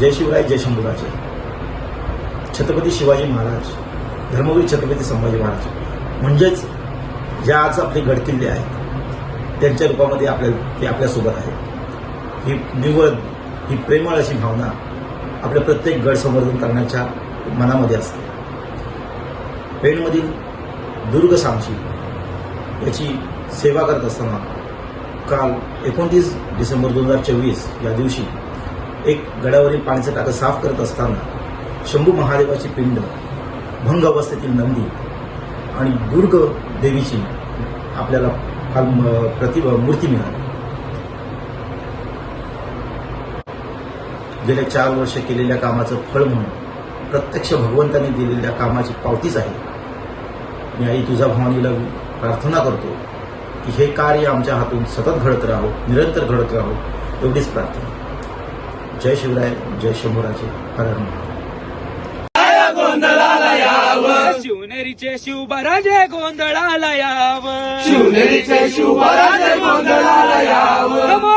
जय शिवराय जय शंभूराजे. छत्रपती शिवाजी महाराज धर्मवीर छत्रपती संभाजी महाराज. म्हणजेच ज्या आज आपले गडकिल्ले आहेत त्यांच्या रूपामध्ये आपल्या ते आपल्यासोबत आहेत. ही निवड ही प्रेमळ अशी भावना आपल्या प्रत्येक गड संवर्धन करण्याच्या मनामध्ये असते. पेणमधील दुर्ग सामशी याची सेवा करत असताना काल एकोणतीस डिसेंबर दोन हजार चोवीस या दिवशी एक गडावरील पाण्याचं टाकं साफ करत असताना शंभू महादेवाची पिंड भंग अवस्थेतील नंदी आणि दुर्ग देवीची आपल्याला फार म- मूर्ती मिळाली. गेल्या चार वर्ष केलेल्या कामाचं फळ म्हणून प्रत्यक्ष भगवंताने दिलेल्या कामाची पावतीच आहे. मी आई तुझा भवानीला प्रार्थना करतो की हे कार्य आमच्या हातून सतत घडत राहो निरंतर घडत राहो एवढीच प्रार्थना. जय शिवराय जय शंभूराजे. हर हर महादेव. शिवनेरीचे शिवबराजे गोंधळाला याव. शिवनेरीचे शिवराजे गोंधळाला यावं.